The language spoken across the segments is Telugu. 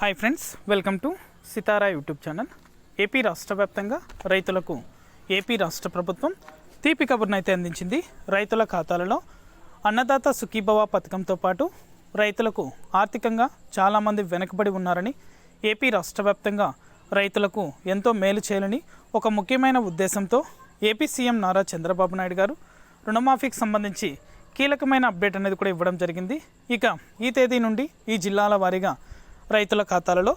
Hi friends welcome to Sitara YouTube channel AP రాష్ట్ర వ్యాప్తంగా రైతులకు ఏపీ రాష్ట్ర ప్రభుత్వం తీపి కబుర్నైతే అందించింది రైతుల ఖాతాలలో. అన్నదాత సుఖీభవ పథకంతో పాటు రైతులకు ఆర్థికంగా చాలామంది వెనుకబడి ఉన్నారని ఏపీ రాష్ట్ర వ్యాప్తంగా రైతులకు ఎంతో మేలు చేయాలని ఒక ముఖ్యమైన ఉద్దేశంతో ఏపీ సీఎం నారా చంద్రబాబు నాయుడు గారు రుణమాఫీకి సంబంధించి కీలకమైన అప్డేట్ అనేది కూడా ఇవ్వడం జరిగింది. ఇక ఈ తేదీ నుండి ఈ జిల్లాల వారీగా రైతుల ఖాతాలలో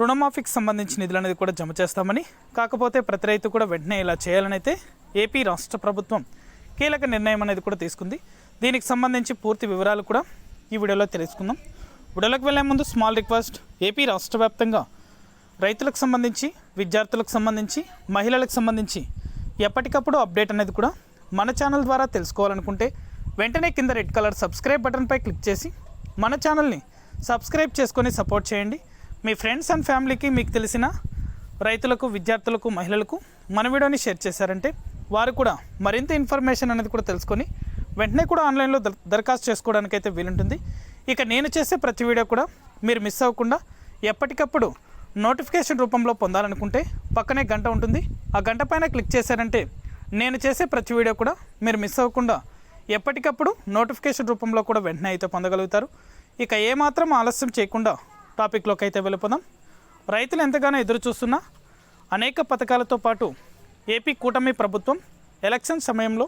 రుణమాఫీకి సంబంధించి నిధులు అనేది కూడా జమ చేస్తామని. కాకపోతే ప్రతి రైతు కూడా వెంటనే ఇలా చేయాలని అయితే ఏపీ రాష్ట్ర ప్రభుత్వం కీలక నిర్ణయం అనేది కూడా తీసుకుంది. దీనికి సంబంధించి పూర్తి వివరాలు కూడా ఈ వీడియోలో తెలుసుకుందాం. వీడియోలోకి వెళ్ళే ముందు స్మాల్ రిక్వెస్ట్ ఏపీ రాష్ట్ర వ్యాప్తంగా రైతులకు సంబంధించి విద్యార్థులకు సంబంధించి మహిళలకు సంబంధించి ఎప్పటికప్పుడు అప్డేట్ అనేది కూడా మన ఛానల్ ద్వారా తెలుసుకోవాలనుకుంటే వెంటనే కింద రెడ్ కలర్ సబ్స్క్రైబ్ బటన్పై క్లిక్ చేసి మన ఛానల్ని సబ్స్క్రైబ్ చేసుకొని సపోర్ట్ చేయండి. మీ ఫ్రెండ్స్ అండ్ ఫ్యామిలీకి మీకు తెలిసిన రైతులకు విద్యార్థులకు మహిళలకు మన వీడియోని షేర్ చేశారంటే వారు కూడా మరింత ఇన్ఫర్మేషన్ అనేది కూడా తెలుసుకొని వెంటనే కూడా ఆన్లైన్లో దరఖాస్తు చేసుకోవడానికి అయితే వీలుంటుంది. ఇక నేను చేసే ప్రతి వీడియో కూడా మీరు మిస్ అవ్వకుండా ఎప్పటికప్పుడు నోటిఫికేషన్ రూపంలో పొందాలనుకుంటే పక్కనే గంట ఉంటుంది. ఆ గంట పైన క్లిక్ చేశారంటే నేను చేసే ప్రతి వీడియో కూడా మీరు మిస్ అవ్వకుండా ఎప్పటికప్పుడు నోటిఫికేషన్ రూపంలో కూడా వెంటనే అయితే పొందగలుగుతారు. ఇక ఏమాత్రం ఆలస్యం చేయకుండా టాపిక్లోకి అయితే వెళ్ళిపోదాం. రైతులు ఎంతగానో ఎదురు చూస్తున్న అనేక పథకాలతో పాటు ఏపీ కూటమి ప్రభుత్వం ఎలక్షన్ సమయంలో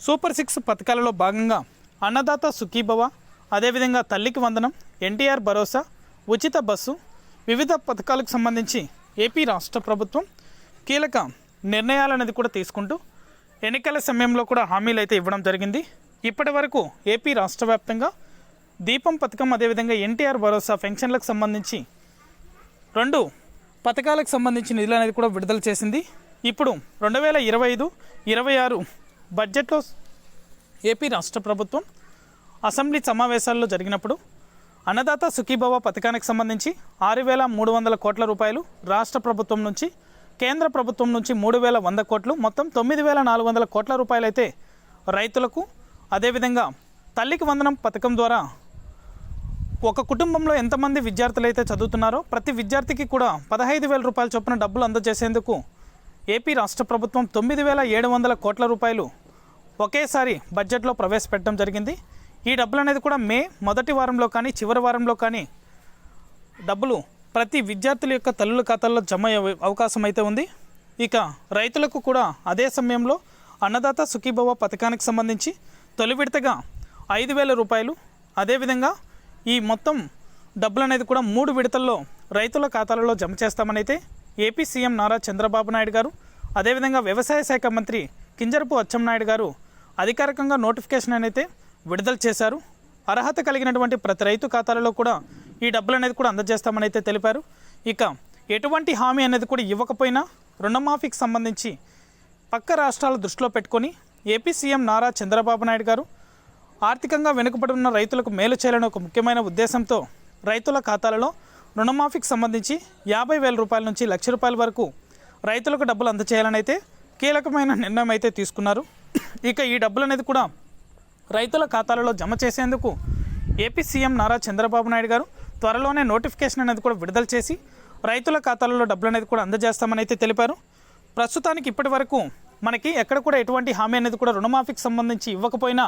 సూపర్ సిక్స్ పథకాలలో భాగంగా అన్నదాత సుఖీభవ అదేవిధంగా తల్లికి వందనం ఎన్టీఆర్ భరోసా ఉచిత బస్సు వివిధ పథకాలకు సంబంధించి ఏపీ రాష్ట్ర ప్రభుత్వం కీలక నిర్ణయాలు అనేది కూడా తీసుకుంటూ ఎన్నికల సమయంలో కూడా హామీలు అయితే ఇవ్వడం జరిగింది. ఇప్పటి వరకు ఏపీ రాష్ట్ర వ్యాప్తంగా దీపం పథకం అదేవిధంగా ఎన్టీఆర్ భరోసా పెన్షన్లకు సంబంధించి రెండు పథకాలకు సంబంధించి నిధులు అనేది కూడా విడుదల చేసింది. ఇప్పుడు రెండు వేల ఇరవై ఐదు ఇరవై ఆరు బడ్జెట్లో ఏపీ రాష్ట్ర ప్రభుత్వం అసెంబ్లీ సమావేశాల్లో జరిగినప్పుడు అన్నదాత సుఖీభవ పథకానికి సంబంధించి ఆరు వేల మూడు వందల కోట్ల రూపాయలు రాష్ట్ర ప్రభుత్వం నుంచి కేంద్ర ప్రభుత్వం నుంచి మూడు వేల వంద కోట్లు మొత్తం తొమ్మిది వేల నాలుగు వందల కోట్ల రూపాయలైతే రైతులకు అదేవిధంగా తల్లికి వందనం పథకం ద్వారా ఒక కుటుంబంలో ఎంతమంది విద్యార్థులు అయితే చదువుతున్నారో ప్రతి విద్యార్థికి కూడా పదహైదు వేల రూపాయల చొప్పున డబ్బులు అందజేసేందుకు ఏపీ రాష్ట్ర ప్రభుత్వం తొమ్మిది వేల ఏడు వందల కోట్ల రూపాయలు ఒకేసారి బడ్జెట్లో ప్రవేశపెట్టడం జరిగింది. ఈ డబ్బులు అనేది కూడా మే మొదటి వారంలో కానీ చివరి వారంలో కానీ డబ్బులు ప్రతి విద్యార్థుల యొక్క తల్లుల ఖాతాల్లో జమ అయ్యే అవకాశం అయితే ఉంది. ఇక రైతులకు కూడా అదే సమయంలో అన్నదాత సుఖీభవ పథకానికి సంబంధించి తొలి విడతగా ఐదు వేల రూపాయలు అదేవిధంగా ఈ మొత్తం డబ్బులు అనేది కూడా మూడు విడతల్లో రైతుల ఖాతాలలో జమ చేస్తామని అయితే ఏపీ సీఎం నారా చంద్రబాబు నాయుడు గారు అదేవిధంగా వ్యవసాయ శాఖ మంత్రి కింజరపు అచ్చెంనాయుడు గారు అధికారికంగా నోటిఫికేషన్ అనేది విడుదల చేశారు. అర్హత కలిగినటువంటి ప్రతి రైతు ఖాతాలలో కూడా ఈ డబ్బులు అనేది కూడా అందజేస్తామని అయితే తెలిపారు. ఇక ఎటువంటి హామీ అనేది కూడా ఇవ్వకపోయినా రుణమాఫీకి సంబంధించి పక్క రాష్ట్రాల దృష్టిలో పెట్టుకొని ఏపీ సీఎం నారా చంద్రబాబు నాయుడు గారు ఆర్థికంగా వెనుకబడి ఉన్న రైతులకు మేలు చేయాలని ఒక ముఖ్యమైన ఉద్దేశంతో రైతుల ఖాతాలలో రుణమాఫీకి సంబంధించి యాభై వేల రూపాయల నుంచి లక్ష రూపాయల వరకు రైతులకు డబ్బులు అందచేయాలని అయితే కీలకమైన నిర్ణయం అయితే తీసుకున్నారు. ఇక ఈ డబ్బులు అనేది కూడా రైతుల ఖాతాలలో జమ చేసేందుకు ఏపీ సీఎం నారా చంద్రబాబు నాయుడు గారు త్వరలోనే నోటిఫికేషన్ అనేది కూడా విడుదల చేసి రైతుల ఖాతాలలో డబ్బులు అనేది కూడా అందజేస్తామని అయితే తెలిపారు. ప్రస్తుతానికి ఇప్పటి వరకు మనకి ఎక్కడ కూడా ఎటువంటి హామీ అనేది కూడా రుణమాఫీకి సంబంధించి ఇవ్వకపోయినా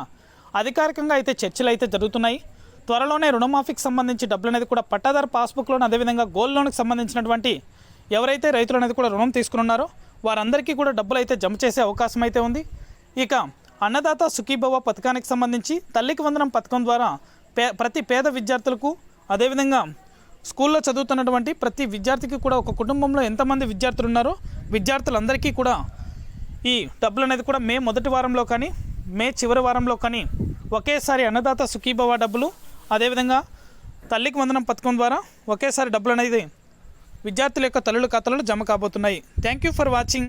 అధికారికంగా అయితే చర్చలు అయితే జరుగుతున్నాయి. త్వరలోనే రుణమాఫీకి సంబంధించి డబ్బులు అనేది కూడా పట్టాదారు పాస్బుక్లోను అదేవిధంగా గోల్డ్ లోన్కి సంబంధించినటువంటి ఎవరైతే రైతులు అనేది కూడా రుణం తీసుకున్నారో వారందరికీ కూడా డబ్బులు అయితే జమ చేసే అవకాశం అయితే ఉంది. ఇక అన్నదాత సుఖీభవ పథకానికి సంబంధించి తల్లికి వందనం పథకం ద్వారా పే ప్రతి పేద విద్యార్థులకు అదేవిధంగా స్కూల్లో చదువుతున్నటువంటి ప్రతి విద్యార్థికి కూడా ఒక కుటుంబంలో ఎంతమంది విద్యార్థులు ఉన్నారో విద్యార్థులందరికీ కూడా ఈ డబ్బులు అనేది కూడా మే మొదటి వారంలో కానీ మే చివరి వారంలో కానీ ఒకేసారి అన్నదాత సుఖీభవ డబ్బులు అదేవిధంగా తల్లికి వందనం పథకం ద్వారా ఒకేసారి డబ్బులు అనేది విద్యార్థుల యొక్క తల్లుల ఖాతాలో జమ కాబోతున్నాయి. Thank you for watching